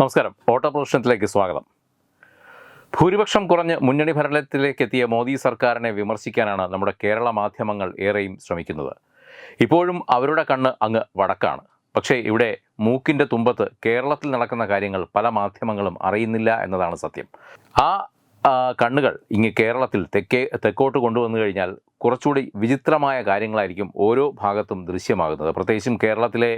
നമസ്കാരം. ഓട്ടോ പ്രദർശനത്തിലേക്ക് സ്വാഗതം. ഭൂരിപക്ഷം കുറഞ്ഞ് മുന്നണി ഭരണത്തിലേക്ക് എത്തിയ മോദി സർക്കാരിനെ വിമർശിക്കാനാണ് നമ്മുടെ കേരള മാധ്യമങ്ങൾ ഏറെയും ശ്രമിക്കുന്നത്. ഇപ്പോഴും അവരുടെ കണ്ണ് അങ്ങ് വടക്കാണ്. പക്ഷേ ഇവിടെ മൂക്കിന്റെ തുമ്പത്ത് കേരളത്തിൽ നടക്കുന്ന കാര്യങ്ങൾ പല മാധ്യമങ്ങളും അറിയുന്നില്ല എന്നതാണ് സത്യം. ആ കണ്ണുകൾ ഇങ്ങ് കേരളത്തിൽ തെക്കേ തെക്കോട്ട് കൊണ്ടുവന്നു കഴിഞ്ഞാൽ കുറച്ചുകൂടി വിചിത്രമായ കാര്യങ്ങളായിരിക്കും ഓരോ ഭാഗത്തും ദൃശ്യമാകുന്നത്. പ്രത്യേകിച്ചും കേരളത്തിലെ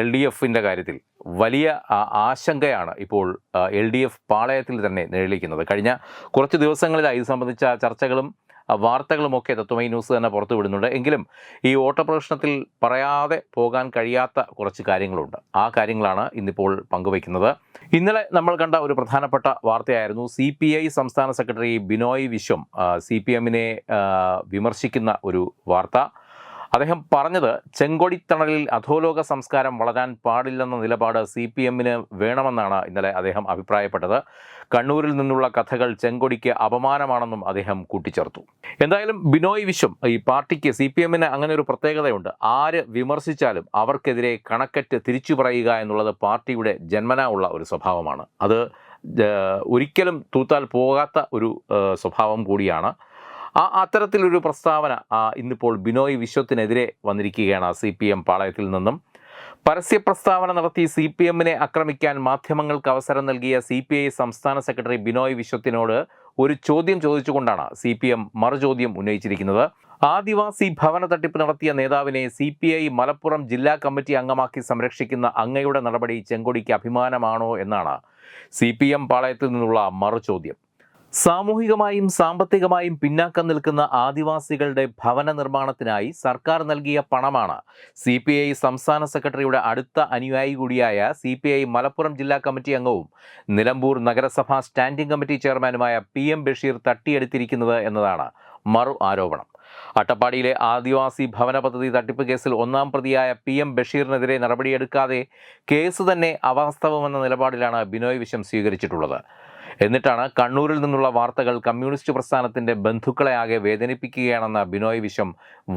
എൽ ഡി എഫിന്റെ കാര്യത്തിൽ വലിയ ആശങ്കയാണ് ഇപ്പോൾ എൽ ഡി എഫ് പാളയത്തിൽ തന്നെ നിഴലിക്കുന്നത്. കഴിഞ്ഞ കുറച്ച് ദിവസങ്ങളിലായി ഇത് സംബന്ധിച്ച ചർച്ചകളും വാർത്തകളുമൊക്കെ തത്വമൈ ന്യൂസ് തന്നെ പുറത്തു വിടുന്നുണ്ട്. എങ്കിലും ഈ ഓട്ടപ്രശ്നത്തിൽ പറയാതെ പോകാൻ കഴിയാത്ത കുറച്ച് കാര്യങ്ങളുണ്ട്. ആ കാര്യങ്ങളാണ് ഇന്നിപ്പോൾ പങ്കുവയ്ക്കുന്നത്. ഇന്നലെ നമ്മൾ കണ്ട ഒരു പ്രധാനപ്പെട്ട വാർത്തയായിരുന്നു. സി പി ഐ സംസ്ഥാന secretary Binoy Viswam C P എമ്മിനെ വിമർശിക്കുന്ന ഒരു വാർത്ത. അദ്ദേഹം പറഞ്ഞത് ചെങ്കൊടിത്തണലിൽ അധോലോക സംസ്കാരം വളരാൻ പാടില്ലെന്ന നിലപാട് സി പി എമ്മിന് വേണമെന്നാണ് ഇന്നലെ അദ്ദേഹം അഭിപ്രായപ്പെട്ടത്. കണ്ണൂരിൽ നിന്നുള്ള കഥകൾ ചെങ്കൊടിക്ക് അപമാനമാണെന്നും അദ്ദേഹം കൂട്ടിച്ചേർത്തു. എന്തായാലും ബിനോയ് വിശ്വം ഈ പാർട്ടിക്ക് സി പി എമ്മിന് അങ്ങനെ ഒരു പ്രത്യേകതയുണ്ട്. ആര് വിമർശിച്ചാലും അവർക്കെതിരെ കണക്കറ്റ് തിരിച്ചു പറയുക എന്നുള്ളത് പാർട്ടിയുടെ ജന്മനാ ഉള്ള ഒരു സ്വഭാവമാണ്. അത് ഒരിക്കലും തൂത്താൽ പോകാത്ത ഒരു സ്വഭാവം കൂടിയാണ്. ആ അത്തരത്തിലൊരു പ്രസ്താവന ഇന്നിപ്പോൾ ബിനോയ് വിശ്വത്തിനെതിരെ വന്നിരിക്കുകയാണ് സി പി എം പാളയത്തിൽ നിന്നും. പരസ്യ പ്രസ്താവന നടത്തി സി പി എമ്മിനെ ആക്രമിക്കാൻ മാധ്യമങ്ങൾക്ക് അവസരം നൽകിയ സി പി ഐ സംസ്ഥാന സെക്രട്ടറി ബിനോയ് വിശ്വത്തിനോട് ഒരു ചോദ്യം ചോദിച്ചുകൊണ്ടാണ് സി പി എം മറുചോദ്യം ഉന്നയിച്ചിരിക്കുന്നത്. ആദിവാസി ഭവന തട്ടിപ്പ് നടത്തിയ നേതാവിനെ സി പി ഐ മലപ്പുറം ജില്ലാ കമ്മിറ്റി അംഗമാക്കി സംരക്ഷിക്കുന്ന അങ്ങയുടെ നടപടി ചെങ്കൊടിക്ക് അഭിമാനമാണോ എന്നാണ് സി പി എം പാളയത്തിൽ നിന്നുള്ള മറുചോദ്യം. സാമൂഹികമായും സാമ്പത്തികമായും പിന്നാക്കം നിൽക്കുന്ന ആദിവാസികളുടെ ഭവന നിർമ്മാണത്തിനായി സർക്കാർ നൽകിയ പണമാണ് സി പി ഐ സംസ്ഥാന സെക്രട്ടറിയുടെ അടുത്ത അനുയായി കൂടിയായ സി പി ഐ മലപ്പുറം ജില്ലാ കമ്മിറ്റി അംഗവും നിലമ്പൂർ നഗരസഭാ സ്റ്റാൻഡിംഗ് കമ്മിറ്റി ചെയർമാനുമായ പി എം ബഷീർ തട്ടിയെടുത്തിരിക്കുന്നത് എന്നതാണ് മറു ആരോപണം. അട്ടപ്പാടിയിലെ ആദിവാസി ഭവന പദ്ധതി തട്ടിപ്പ് കേസിൽ ഒന്നാം പ്രതിയായ പി എം ബഷീറിനെതിരെ നടപടിയെടുക്കാതെ കേസ് തന്നെ അവാസ്തവമെന്ന നിലപാടിലാണ് ബിനോയ് വിശ്വം സ്വീകരിച്ചിട്ടുള്ളത്. എന്നിട്ടാണ് കണ്ണൂരിൽ നിന്നുള്ള വാർത്തകൾ കമ്മ്യൂണിസ്റ്റ് പ്രസ്ഥാനത്തിന്റെ ബന്ധുക്കളെ ആകെ വേദനിപ്പിക്കുകയാണെന്ന ബിനോയ് വിശ്വം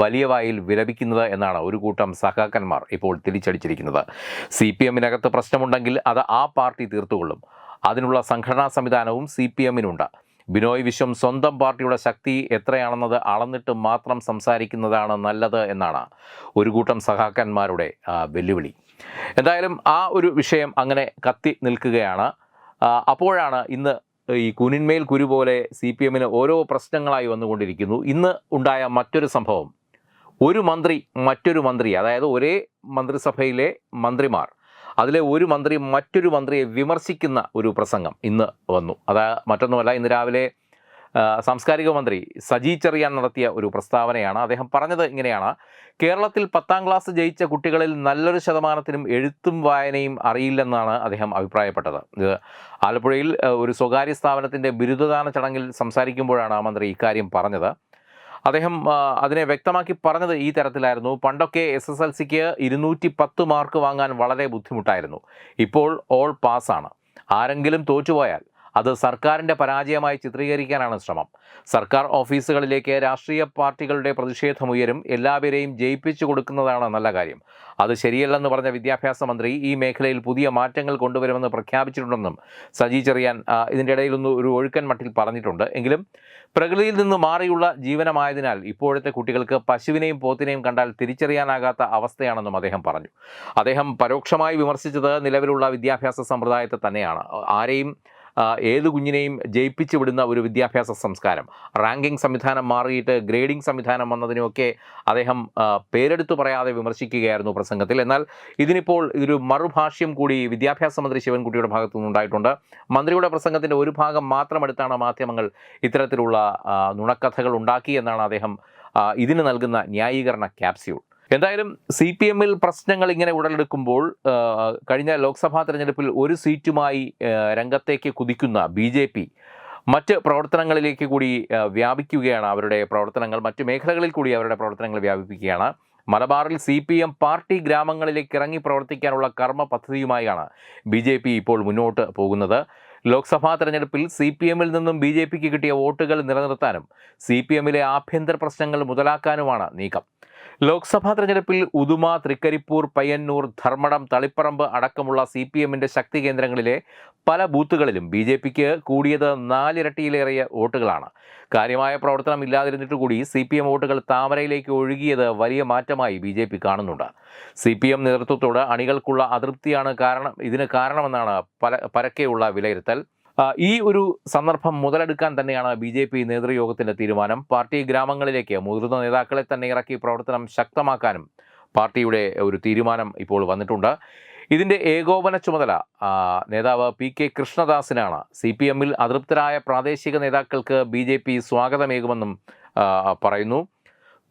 വലിയ വായിൽ വിലപിക്കുന്നത് എന്നാണ് ഒരു കൂട്ടം സഖാക്കന്മാർ ഇപ്പോൾ തിരിച്ചടിച്ചിരിക്കുന്നത്. സി പി എമ്മിനകത്ത് പ്രശ്നമുണ്ടെങ്കിൽ അത് ആ പാർട്ടി തീർത്തുകൊള്ളും. അതിനുള്ള സംഘടനാ സംവിധാനവും സി പി എമ്മിനുണ്ട്. ബിനോയ് വിശ്വം സ്വന്തം പാർട്ടിയുടെ ശക്തി എത്രയാണെന്നത് അളന്നിട്ട് മാത്രം സംസാരിക്കുന്നതാണ് നല്ലത് എന്നാണ് ഒരു കൂട്ടം സഹാക്കന്മാരുടെ വെല്ലുവിളി. എന്തായാലും ആ ഒരു വിഷയം അങ്ങനെ കത്തി നിൽക്കുകയാണ്. അപ്പോഴാണ് ഇന്ന് ഈ കുനിന്മേൽ കുരു പോലെ സി പി എമ്മിന് ഓരോ പ്രശ്നങ്ങളായി വന്നുകൊണ്ടിരിക്കുന്നു. ഇന്ന് ഉണ്ടായ മറ്റൊരു സംഭവം. ഒരു മന്ത്രി മറ്റൊരു മന്ത്രി അതായത് ഒരേ മന്ത്രിസഭയിലെ മന്ത്രിമാർ അതിലെ ഒരു മന്ത്രി മറ്റൊരു മന്ത്രിയെ വിമർശിക്കുന്ന ഒരു പ്രസംഗം ഇന്ന് വന്നു. അതാ മറ്റൊന്നുമല്ല ഇന്ന് രാവിലെ സാംസ്കാരിക മന്ത്രി സജി ചെറിയാൻ നടത്തിയ ഒരു പ്രസ്താവനയാണ്. അദ്ദേഹം പറഞ്ഞത് ഇങ്ങനെയാണ്. കേരളത്തിൽ പത്താം ക്ലാസ് ജയിച്ച കുട്ടികളിൽ നല്ലൊരു ശതമാനത്തിനും എഴുത്തും വായനയും അറിയില്ലെന്നാണ് അദ്ദേഹം അഭിപ്രായപ്പെട്ടത്. ആലപ്പുഴയിൽ ഒരു സ്വകാര്യ സ്ഥാപനത്തിന്റെ ബിരുദദാന ചടങ്ങിൽ സംസാരിക്കുമ്പോഴാണ് ആ മന്ത്രി ഇക്കാര്യം പറഞ്ഞത്. അദ്ദേഹം അതിനെ വ്യക്തമാക്കി പറഞ്ഞത് ഈ തരത്തിലായിരുന്നു. പണ്ടൊക്കെ എസ് എസ് എൽ സിക്ക് ഇരുന്നൂറ്റി പത്ത് മാർക്ക് വാങ്ങാൻ വളരെ ബുദ്ധിമുട്ടായിരുന്നു. ഇപ്പോൾ ഓൾ പാസ്സാണ്. ആരെങ്കിലും തോറ്റുപോയാൽ അത് സർക്കാരിന്റെ പരാജയമായി ചിത്രീകരിക്കാനാണ് ശ്രമം. സർക്കാർ ഓഫീസുകളിലേക്ക് രാഷ്ട്രീയ പാർട്ടികളുടെ പ്രതിഷേധമുയരും എല്ലാവരെയും ജയിപ്പിച്ചു കൊടുക്കുന്നതാണ് നല്ല കാര്യം. അത് ശരിയല്ലെന്ന് പറഞ്ഞ വിദ്യാഭ്യാസ മന്ത്രി ഈ മേഖലയിൽ പുതിയ മാറ്റങ്ങൾ കൊണ്ടുവരുമെന്ന് പ്രഖ്യാപിച്ചിട്ടുണ്ടെന്നും സജി ചെറിയാൻ ഇതിന്റെ ഇടയിലൊന്ന് ഒരു ഒഴുക്കൻ മട്ടിൽ പറഞ്ഞിട്ടുണ്ട്. എങ്കിലും പ്രകൃതിയിൽ നിന്ന് മാറിയുള്ള ജീവനമായതിനാൽ ഇപ്പോഴത്തെ കുട്ടികൾക്ക് പശുവിനെയും പോത്തിനെയും കണ്ടാൽ തിരിച്ചറിയാനാകാത്ത അവസ്ഥയാണെന്നും അദ്ദേഹം പറഞ്ഞു. അദ്ദേഹം പരോക്ഷമായി വിമർശിച്ചത് നിലവിലുള്ള വിദ്യാഭ്യാസ സമ്പ്രദായത്തെ തന്നെയാണ്. ആരെയും ഏത് കുഞ്ഞിനെയും ജയിപ്പിച്ചു വിടുന്ന ഒരു വിദ്യാഭ്യാസ സംസ്കാരം. റാങ്കിംഗ് സംവിധാനം മാറിയിട്ട് ഗ്രേഡിംഗ് സംവിധാനം വന്നതിനുമൊക്കെ അദ്ദേഹം പേരെടുത്തു പറയാതെ വിമർശിക്കുകയായിരുന്നു പ്രസംഗത്തിൽ. എന്നാൽ ഇതിനിപ്പോൾ ഇതൊരു മറുഭാഷ്യം കൂടി വിദ്യാഭ്യാസ മന്ത്രി ശിവൻകുട്ടിയുടെ ഭാഗത്തു നിന്നുണ്ടായിട്ടുണ്ട്. മന്ത്രിയുടെ പ്രസംഗത്തിന്റെ ഒരു ഭാഗം മാത്രം എടുത്താണ് മാധ്യമങ്ങൾ ഇത്തരത്തിലുള്ള നുണക്കഥകൾ ഉണ്ടാക്കി എന്നാണ് അദ്ദേഹം ഇതിന് നൽകുന്ന ന്യായീകരണ ക്യാപ്സ്യൂൾ. എന്തായാലും സി പി എമ്മിൽ പ്രശ്നങ്ങൾ ഇങ്ങനെ ഉടലെടുക്കുമ്പോൾ കഴിഞ്ഞ ലോക്സഭാ തെരഞ്ഞെടുപ്പിൽ ഒരു സീറ്റുമായി രംഗത്തേക്ക് കുതിക്കുന്ന ബി ജെ പി മറ്റ് പ്രവർത്തനങ്ങളിലേക്ക് കൂടി വ്യാപിക്കുകയാണ് അവരുടെ പ്രവർത്തനങ്ങൾ. മറ്റ് മേഖലകളിൽ കൂടി അവരുടെ പ്രവർത്തനങ്ങൾ വ്യാപിപ്പിക്കുകയാണ്. മലബാറിൽ സി പി എം പാർട്ടി ഗ്രാമങ്ങളിലേക്ക് ഇറങ്ങി പ്രവർത്തിക്കാനുള്ള കർമ്മ പദ്ധതിയുമായാണ് ബി ജെ പി ഇപ്പോൾ മുന്നോട്ട് പോകുന്നത്. ലോക്സഭാ തെരഞ്ഞെടുപ്പിൽ സി പി എമ്മിൽ നിന്നും ബി ജെ പിക്ക് കിട്ടിയ വോട്ടുകൾ നിലനിർത്താനും സി പി എമ്മിലെ ആഭ്യന്തര പ്രശ്നങ്ങൾ മുതലാക്കാനുമാണ് നീക്കം. ലോക്സഭാ തെരഞ്ഞെടുപ്പിൽ ഉദുമ തൃക്കരിപ്പൂർ പയ്യന്നൂർ ധർമ്മടം തളിപ്പറമ്പ് അടക്കമുള്ള സി പി എമ്മിന്റെ ശക്തി കേന്ദ്രങ്ങളിലെ പല ബൂത്തുകളിലും ബി ജെ പിക്ക് കൂടിയത് നാലിരട്ടിയിലേറെ വോട്ടുകളാണ്. കാര്യമായ പ്രവർത്തനം ഇല്ലാതിരുന്നിട്ട് കൂടി സി പി എം വോട്ടുകൾ താമരയിലേക്ക് ഒഴുകിയത് വലിയ മാറ്റമായി ബി ജെ പി കാണുന്നുണ്ട്. സി പി എം നേതൃത്വത്തോട് അണികൾക്കുള്ള അതൃപ്തിയാണ് കാരണം ഇതിന് കാരണമെന്നാണ് പല പരക്കെയുള്ള വിലയിരുത്തൽ. ഈ ഒരു സന്ദർഭം മുതലെടുക്കാൻ തന്നെയാണ് ബി ജെ പി നേതൃയോഗത്തിന്റെ തീരുമാനം. പാർട്ടി ഗ്രാമങ്ങളിലേക്ക് മുതിർന്ന നേതാക്കളെ തന്നെ ഇറക്കി പ്രവർത്തനം ശക്തമാക്കാനും പാർട്ടിയുടെ ഒരു തീരുമാനം ഇപ്പോൾ വന്നിട്ടുണ്ട്. ഇതിന്റെ ഏകോപന ചുമതല നേതാവ് പി കെ കൃഷ്ണദാസിനാണ്. സി പി എമ്മിൽ അതൃപ്തരായ പ്രാദേശിക നേതാക്കൾക്ക് ബി ജെ പി സ്വാഗതമേകുമെന്നും പറയുന്നു.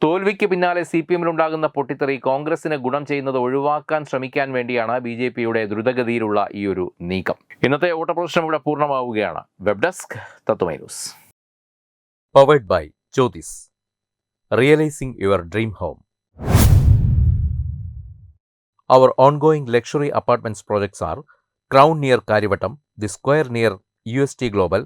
തോൽവിക്ക് പിന്നാലെ സി പി എമ്മിലുണ്ടാകുന്ന പൊട്ടിത്തെറി കോൺഗ്രസിന് ഗുണം ചെയ്യുന്നത് ഒഴിവാക്കാൻ ശ്രമിക്കാൻ വേണ്ടിയാണ് ബി ജെ പിയുടെ ദ്രുതഗതിയിലുള്ള ഈ ഒരു നീക്കം. ഇന്നത്തെ ഓട്ടപ്രശ്നം ഇവിടെ പൂർണമാവുകയാണ്. Web desk Tatwamayi news. Powered by Jyothis realising your dream home our ongoing luxury apartments projects are Crown near Karyavattam the square near U S T Crown